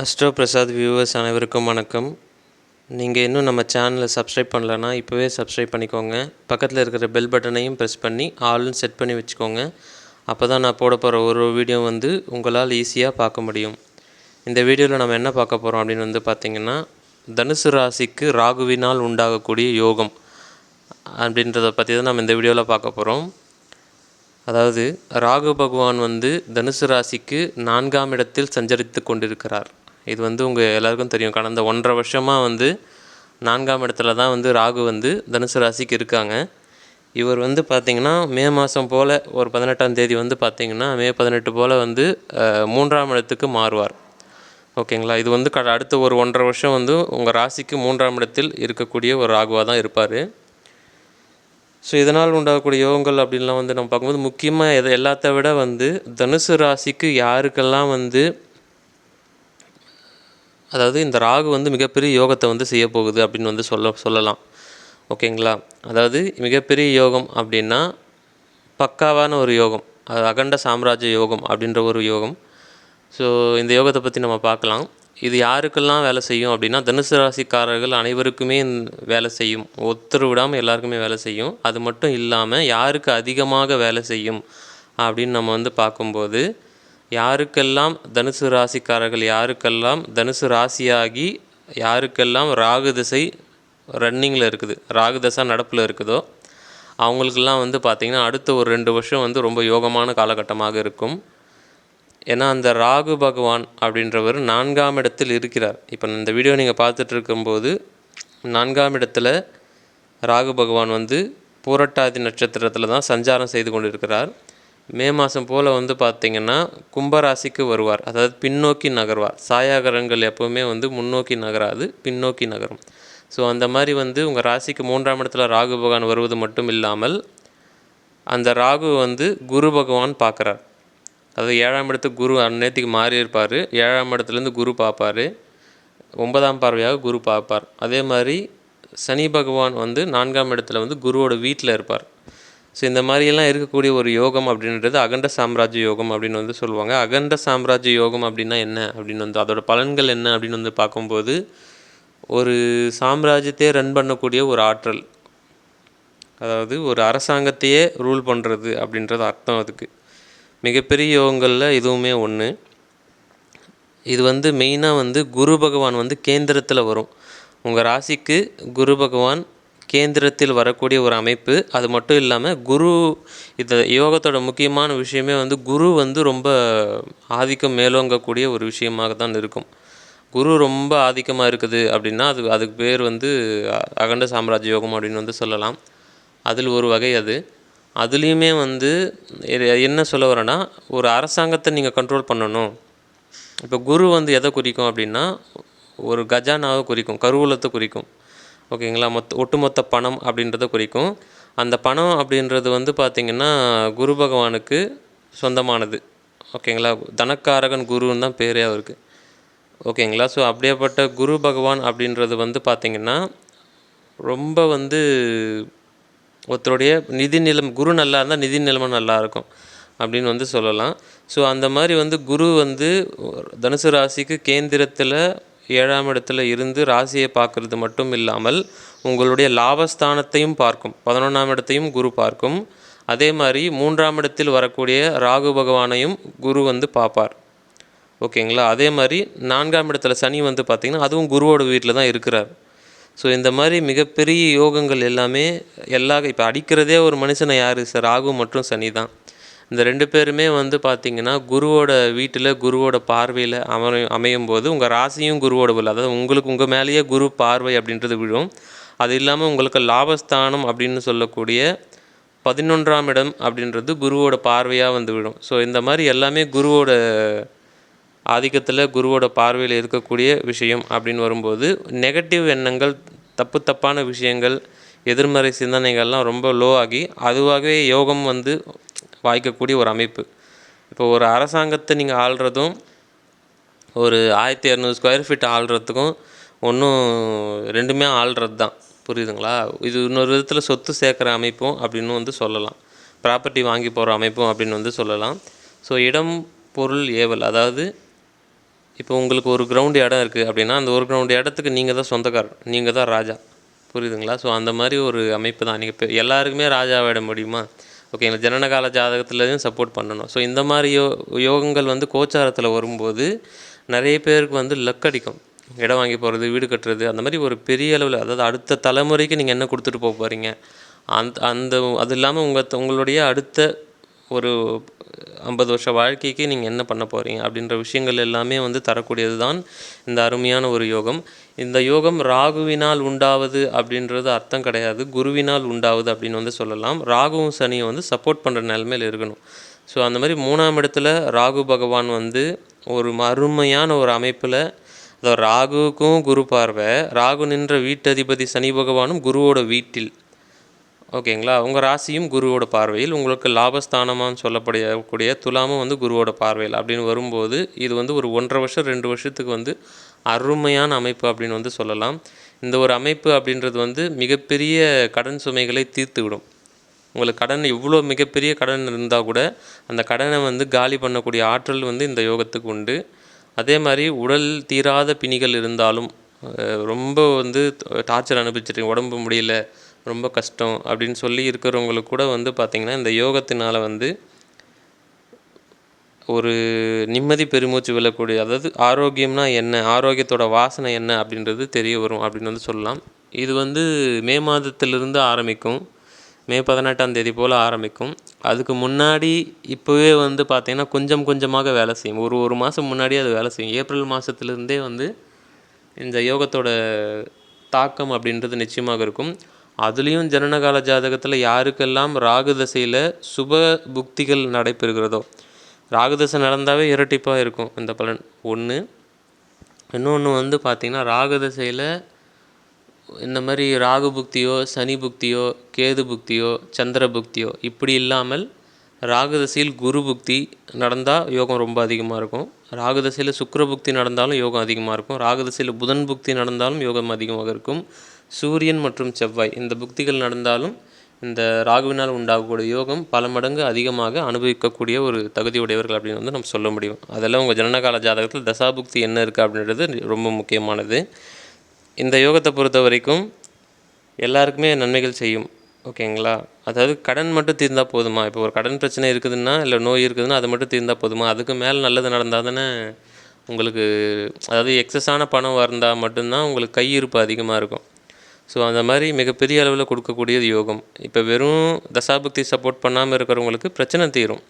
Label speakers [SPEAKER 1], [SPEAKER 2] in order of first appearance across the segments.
[SPEAKER 1] Astro Prasad viewers அனைவருக்கும் வணக்கம். நீங்கள் இன்னும் நம்ம சேனலை சப்ஸ்கிரைப் பண்ணலன்னா இப்போவே சப்ஸ்கிரைப் பண்ணிக்கோங்க. பக்கத்தில் இருக்கிற பெல் பட்டனையும் ப்ரெஸ் பண்ணி ஆல்னு செட் பண்ணி வச்சுக்கோங்க. அப்போ தான் நான் போட போகிற ஒரு வீடியோ வந்து உங்களால் ஈஸியாக பார்க்க முடியும். இந்த வீடியோவில் நம்ம என்ன பார்க்க போகிறோம் அப்படின்னு வந்து பார்த்திங்கன்னா தனுசு ராசிக்கு ராகுவினால் உண்டாகக்கூடிய யோகம் அப்படின்றத பற்றி தான் நம்ம இந்த வீடியோவில் பார்க்க போகிறோம் அதாவது ராகு பகவான் வந்து தனுசு ராசிக்கு நான்காம் இடத்தில் சஞ்சரித்து கொண்டிருக்கிறார். இது வந்து உங்கள் எல்லாருக்கும் தெரியும். கடந்த ஒன்றரை வருஷமாக வந்து நான்காம் இடத்துல தான் வந்து ராகு வந்து தனுசு ராசிக்கு இருக்காங்க. இவர் வந்து பார்த்திங்கன்னா மே மாதம் போல் ஒரு பதினெட்டாம் தேதி வந்து பார்த்திங்கன்னா மே பதினெட்டு போல் வந்து மூன்றாம் இடத்துக்கு மாறுவார். ஓகேங்களா? இது வந்து க அடுத்த ஒரு ஒன்றரை வருஷம் வந்து உங்கள் ராசிக்கு மூன்றாம் இடத்தில் இருக்கக்கூடிய ஒரு ராகுவாக தான் இருப்பார். ஸோ இதனால் உண்டாகக்கூடிய யோகங்கள் அப்படின்லாம் வந்து நம்ம பார்க்கும்போது முக்கியமாக எதை எல்லாத்த விட வந்து தனுசு ராசிக்கு யாருக்கெல்லாம் வந்து அதாவது இந்த ராகு வந்து மிகப்பெரிய யோகத்தை வந்து செய்ய போகுது அப்படின்னு வந்து சொல்ல சொல்லலாம். ஓகேங்களா? அதாவது மிகப்பெரிய யோகம் அப்படின்னா பக்காவான ஒரு யோகம் அது அகண்ட சாம்ராஜ்ய யோகம் அப்படின்ற ஒரு யோகம். ஸோ இந்த யோகத்தை பற்றி நம்ம பார்க்கலாம். இது யாருக்கெல்லாம் வேலை செய்யும் அப்படின்னா தனுசு ராசிக்காரர்கள் அனைவருக்குமே வேலை செய்யும். ஒத்துரு விடாமல் எல்லாருக்குமே வேலை செய்யும். அது மட்டும் இல்லாமல் யாருக்கு அதிகமாக வேலை செய்யும் அப்படின்னு நம்ம வந்து பார்க்கும்போது யாருக்கெல்லாம் தனுசு ராசிக்காரர்கள் யாருக்கெல்லாம் தனுசு ராசியாகி யாருக்கெல்லாம் ராகு திசை ரன்னிங்கில் இருக்குது ராகு தசை நடப்பில் இருக்குதோ அவங்களுக்கெல்லாம் வந்து பார்த்திங்கன்னா அடுத்த ஒரு ரெண்டு வருஷம் வந்து ரொம்ப யோகமான காலகட்டமாக இருக்கும். ஏன்னா அந்த ராகு பகவான் அப்படின்றவர் நான்காம் இடத்தில் இருக்கிறார். இப்போ இந்த வீடியோ நீங்கள் பார்த்துட்டு இருக்கும்போது நான்காம் இடத்துல ராகு பகவான் வந்து பூரட்டாதி நட்சத்திரத்தில் தான் சஞ்சாரம் செய்து கொண்டிருக்கிறார். மே மாதம் போல் வந்து பார்த்திங்கன்னா கும்பராசிக்கு வருவார். அதாவது பின்னோக்கி நகர்வார். சாயாகரங்கள் எப்போவுமே வந்து முன்னோக்கி நகராது பின்னோக்கி நகரும். ஸோ அந்த மாதிரி வந்து உங்கள் ராசிக்கு மூன்றாம் இடத்துல ராகு பகவான் வருவது மட்டும் இல்லாமல் அந்த ராகு வந்து குரு பகவான் பார்க்குறார் அதாவது ஏழாம் இடத்துக்கு குரு அந்நேரத்துக்கு மாறி இருப்பார் ஏழாம் இடத்துலேருந்து குரு பார்ப்பார் ஒன்பதாம் பார்வையாக குரு பார்ப்பார் அதே மாதிரி சனி பகவான் வந்து நான்காம் இடத்துல வந்து குருவோட வீட்டில் இருப்பார். ஸோ இந்த மாதிரியெல்லாம் இருக்கக்கூடிய ஒரு யோகம் அப்படின்றது அகண்ட சாம்ராஜ்ய யோகம் அப்படின்னு வந்து சொல்லுவாங்க. அகண்ட சாம்ராஜ்ய யோகம் அப்படின்னா என்ன? அப்படின்னு வந்து அதோட பலன்கள் என்ன அப்படின்னு வந்து பார்க்கும்போது ஒரு சாம்ராஜ்யத்தையே ரன் பண்ணக்கூடிய ஒரு ஆற்றல் அதாவது ஒரு அரசாங்கத்தையே ரூல் பண்ணுறது அப்படின்றது அர்த்தம் அதுக்கு. மிகப்பெரிய யோகங்களில் இதுவுமே ஒன்று இது வந்து மெயினாக வந்து குரு பகவான் வந்து கேந்திரத்தில் வரும். உங்கள் ராசிக்கு குரு பகவான் கேந்திரத்தில் வரக்கூடிய ஒரு அமைப்பு. அது மட்டும் இல்லாமல் குரு இது யோகத்தோட முக்கியமான விஷயமே வந்து குரு வந்து ரொம்ப ஆதிக்கம் மேலோங்கக்கூடிய ஒரு விஷயமாக தான் இருக்கும். குரு ரொம்ப ஆதிக்கமாக இருக்குது அப்படின்னா அது அதுக்கு பேர் வந்து அகண்ட சாம்ராஜ்ய யோகம் அப்படின்னு வந்து சொல்லலாம். அதில் ஒரு வகை அது. அதுலேயுமே வந்து என்ன சொல்ல வரேன்னா ஒரு அரசாங்கத்தை நீங்கள் கண்ட்ரோல் பண்ணணும். இப்போ குரு வந்து எதை குறிக்கும் அப்படின்னா ஒரு கஜானாவை குறிக்கும் கருவூலத்தை குறிக்கும். ஓகேங்களா? மொத்த ஒட்டுமொத்த பணம் அப்படின்றத குறிக்கும். அந்த பணம் அப்படின்றது வந்து பார்த்திங்கன்னா குரு பகவானுக்கு சொந்தமானது. ஓகேங்களா? தனக்காரகன் குருன்னு தான் பேரே அவருக்கு. ஓகேங்களா? ஸோ அப்படியேப்பட்ட குரு பகவான் அப்படின்றது வந்து பார்த்திங்கன்னா ரொம்ப வந்து ஒருத்தருடைய நிதி நிலம் குரு நல்லா இருந்தால் நிதி நிலைமை நல்லாயிருக்கும் அப்படின்னு வந்து சொல்லலாம். ஸோ அந்த மாதிரி வந்து குரு வந்து தனுசு ராசிக்கு கேந்திரத்தில் ஏழாம் இடத்துல இருந்து ராசியை பார்க்கறது மட்டும் இல்லாமல் உங்களுடைய லாபஸ்தானத்தையும் பார்க்கும். பதினொன்றாம் இடத்தையும் குரு பார்க்கும். அதே மாதிரி மூன்றாம் இடத்தில் வரக்கூடிய ராகு பகவானையும் குரு வந்து பார்ப்பார். ஓகேங்களா? அதே மாதிரி நான்காம் இடத்துல சனி வந்து பார்த்திங்கன்னா அதுவும் குருவோட வீட்டில் தான் இருக்கிறார். ஸோ இந்த மாதிரி மிகப்பெரிய யோகங்கள் எல்லாமே எல்லா இப்போ அடிக்கிறதே ஒரு மனுஷனை யார்? சார் ராகு மற்றும் சனி தான். இந்த ரெண்டு பேருமே வந்து பார்த்திங்கன்னா குருவோட வீட்டில் குருவோட பார்வையில் அமையும் அமையும் போது உங்கள் ராசியும் குருவோட விழு அதாவது உங்களுக்கு உங்கள் மேலேயே குரு பார்வை அப்படின்றது விழும். அது இல்லாமல் உங்களுக்கு லாபஸ்தானம் அப்படின்னு சொல்லக்கூடிய பதினொன்றாம் இடம் அப்படின்றது குருவோட பார்வையாக வந்து விடும் ஸோ இந்த மாதிரி எல்லாமே குருவோட ஆதிக்கத்தில் குருவோட பார்வையில் இருக்கக்கூடிய விஷயம் அப்படின்னு வரும்போது நெகட்டிவ் எண்ணங்கள் தப்பு தப்பான விஷயங்கள் எதிர்மறை சிந்தனைகள்லாம் ரொம்ப லோ ஆகி அதுவாகவே யோகம் வந்து வாய்க்கக்கூடிய ஒரு அமைப்பு. இப்போ ஒரு அரசாங்கத்தை நீங்கள் ஆள்றதும் ஒரு ஆயிரத்தி இரநூறு ஸ்கொயர் ஃபீட் ஆள்றதுக்கும் ஒன்றும் ரெண்டுமே ஆள்றது தான் புரியுதுங்களா? இது இன்னொரு விதத்தில் சொத்து சேர்க்குற அமைப்பும் அப்படின்னு வந்து சொல்லலாம். ப்ராப்பர்ட்டி வாங்கி போகிற அமைப்பும் அப்படின்னு வந்து சொல்லலாம். ஸோ இடம் பொருள் ஏவல் அதாவது இப்போ உங்களுக்கு ஒரு கிரவுண்டு இடம் இருக்குது அப்படின்னா அந்த ஒரு கிரவுண்டு இடத்துக்கு நீங்கள் தான் சொந்தக்காரர் நீங்கள் தான் ராஜா. புரியுதுங்களா? ஸோ அந்த மாதிரி ஒரு அமைப்பு தான். நீங்கள் இப்போ எல்லாருக்குமே ராஜாவிட முடியுமா? ஓகேங்களா ஜனனகால ஜாதகத்துலேயும் சப்போர்ட் பண்ணணும். ஸோ இந்த மாதிரி யோ யோகங்கள் வந்து கோச்சாரத்தில் வரும்போது நிறைய பேருக்கு வந்து லக் அடிக்கும். இடம் வாங்கி போகிறது வீடு கட்டுறது அந்த மாதிரி ஒரு பெரிய அளவில் அதாவது அடுத்த தலைமுறைக்கு நீங்கள் என்ன கொடுத்துட்டு போக போகிறீங்க அந்த அந்த அது இல்லாமல் உங்கள் உங்களுடைய அடுத்த ஒரு ஐம்பது வருஷ வாழ்க்கைக்கு நீங்கள் என்ன பண்ண போகிறீங்க அப்படின்ற விஷயங்கள் எல்லாமே வந்து தரக்கூடியது தான் இந்த அருமையான ஒரு யோகம். இந்த யோகம் ராகுவினால் உண்டாவது அப்படின்றது அர்த்தம் கிடையாது. குருவினால் உண்டாவது அப்படின்னு வந்து சொல்லலாம். ராகுவும் சனியும் வந்து சப்போர்ட் பண்ணுற நிலைமையில் இருக்கணும். ஸோ அந்த மாதிரி மூணாம் இடத்துல ராகு பகவான் வந்து ஒரு அருமையான ஒரு அமைப்பில் அதாவது ராகுவுக்கும் குரு பார்வை ராகு நின்ற வீட்டதிபதி சனி பகவானும் குருவோட வீட்டில். ஓகேங்களா? உங்கள் ராசியும் குருவோட பார்வையில் உங்களுக்கு லாபஸ்தானமான்னு சொல்லப்படக்கூடிய துலாமும் வந்து குருவோட பார்வையில் அப்படின்னு வரும்போது இது வந்து ஒரு ஒன்றரை வருஷம் ரெண்டு வருஷத்துக்கு வந்து அருமையான அமைப்பு அப்படின்னு வந்து சொல்லலாம். இந்த ஒரு அமைப்பு அப்படின்றது வந்து மிகப்பெரிய கடன் சுமைகளை தீர்த்து விடும் உங்களுக்கு கடன் எவ்வளோ மிகப்பெரிய கடன் இருந்தால் கூட அந்த கடனை வந்து காலி பண்ணக்கூடிய ஆற்றல் வந்து இந்த யோகத்துக்கு உண்டு. அதே மாதிரி உடல் தீராத பிணிகள் இருந்தாலும் ரொம்ப வந்து டார்ச்சர் அனுபவிச்சிருக்கீங்க உடம்பு முடியல ரொம்ப கஷ்டம் அப்படின்னு சொல்லி இருக்கிறவங்களுக்கு கூட வந்து பார்த்திங்கன்னா இந்த யோகத்தினால் வந்து ஒரு நிம்மதி பெருமூச்சு விழக்கூடிய அதாவது ஆரோக்கியம்னா என்ன ஆரோக்கியத்தோட வாசனை என்ன அப்படின்றது தெரிய வரும் அப்படின்னு வந்து சொல்லலாம். இது வந்து மே மாதத்திலிருந்து ஆரம்பிக்கும். மே பதினெட்டாம் தேதி போல் ஆரம்பிக்கும். அதுக்கு முன்னாடி இப்போவே வந்து பார்த்திங்கன்னா கொஞ்சம் கொஞ்சமாக வேலை செய்யும். ஒரு ஒரு மாதம் முன்னாடியே அது வேலை செய்யும். ஏப்ரல் மாதத்துலேருந்தே வந்து இந்த யோகத்தோட தாக்கம் அப்படின்றது நிச்சயமாக இருக்கும். அதுலேயும் ஜனனகால ஜாதகத்தில் யாருக்கெல்லாம் ராகு தசையில் சுப புக்திகள் நடைபெறுகிறதோ ராகு தசை நடந்தாவே இரட்டிப்பாக இருக்கும் இந்த பலன். ஒன்று இன்னொன்று வந்து பார்த்திங்கன்னா ராகு தசையில் இந்த மாதிரி ராகு புக்தியோ சனி புக்தியோ கேது புக்தியோ சந்திர புக்தியோ இப்படி இல்லாமல் ராகு தசையில் குரு புக்தி நடந்தால் யோகம் ரொம்ப அதிகமாக இருக்கும். ராகு தசையில் சுக்கர புக்தி நடந்தாலும் யோகம் அதிகமாக இருக்கும். ராகு தசையில் புதன் புக்தி நடந்தாலும் யோகம் அதிகமாக இருக்கும். சூரியன் மற்றும் செவ்வாய் இந்த புக்திகள் நடந்தாலும் இந்த ராகுவினால் உண்டாகக்கூடிய யோகம் பல மடங்கு அதிகமாக அனுபவிக்கக்கூடிய ஒரு தகுதியுடையவர்கள் அப்படின்னு வந்து நம்ம சொல்ல முடியும். அதெல்லாம் உங்கள் ஜனனகால ஜாதகத்தில் தசாபுக்தி என்ன இருக்குது அப்படின்றது ரொம்ப முக்கியமானது. இந்த யோகத்தை பொறுத்த வரைக்கும் எல்லாருக்குமே நன்மைகள் செய்யும். ஓகேங்களா அதாவது கடன் மட்டும் தீர்ந்தால் போதுமா? இப்போ ஒரு கடன் பிரச்சனை இருக்குதுன்னா இல்லை நோய் இருக்குதுன்னா அது மட்டும் தீர்ந்தால் போதுமா? அதுக்கு மேலே நல்லது நடந்தால் தானே உங்களுக்கு அதாவது எக்ஸஸான பணம் வந்தால் மட்டும்தான் உங்களுக்கு கையிருப்பு அதிகமாக இருக்கும். ஸோ அந்த மாதிரி மிகப்பெரிய அளவில் கொடுக்கக்கூடியது யோகம். இப்போ வெறும் தசாபுக்தி சப்போர்ட் பண்ணாமல் இருக்கிறவங்களுக்கு பிரச்சனை தீரும்.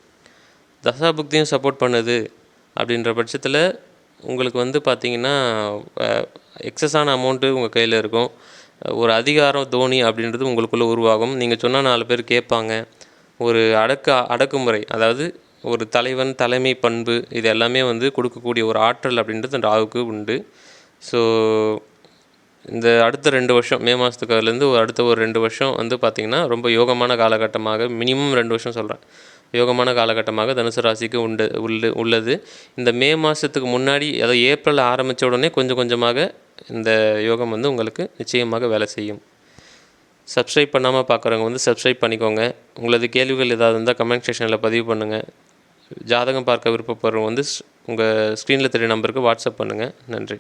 [SPEAKER 1] தசாபுக்தியும் சப்போர்ட் பண்ணுது அப்படின்ற பட்சத்தில் உங்களுக்கு வந்து பார்த்தீங்கன்னா எக்ஸஸான அமௌண்ட்டு உங்கள் கையில் இருக்கும். ஒரு அதிகாரம் தோனி அப்படின்றது உங்களுக்குள்ளே உருவாகும். நீங்கள் சொன்னால் நாலு பேர் கேட்பாங்க. ஒரு அடக்க அடக்குமுறை அதாவது ஒரு தலைவன் தலைமை பண்பு இது எல்லாமே வந்து கொடுக்கக்கூடிய ஒரு ஆற்றல் அப்படின்றது அந்த ராகுக்கு உண்டு. ஸோ இந்த அடுத்த ரெண்டு வருஷம் மே மாதத்துக்கு அதுலேருந்து ஒரு அடுத்த ஒரு ரெண்டு வருஷம் வந்து பார்த்திங்கன்னா ரொம்ப யோகமான காலகட்டமாக மினிமம் ரெண்டு வருஷம் சொல்கிறேன் யோகமான காலகட்டமாக தனுசு ராசிக்கு உண்டு உள்ள உள்ளது. இந்த மே மாதத்துக்கு முன்னாடி அதாவது ஏப்ரல் ஆரம்பித்த உடனே கொஞ்சம் கொஞ்சமாக இந்த யோகம் வந்து உங்களுக்கு நிச்சயமாக வேலை செய்யும். சப்ஸ்கிரைப் பண்ணாமல் பார்க்குறவங்க வந்து சப்ஸ்கிரைப் பண்ணிக்கோங்க. உங்களது கேள்விகள் ஏதாவது இருந்தால் கமெண்ட் செக்ஷனில் பதிவு பண்ணுங்கள் ஜாதகம் பார்க்க விருப்பப்படுறவங்க வந்து உங்கள் ஸ்க்ரீனில் தெரிய நம்பருக்கு வாட்ஸ்அப் பண்ணுங்கள் நன்றி.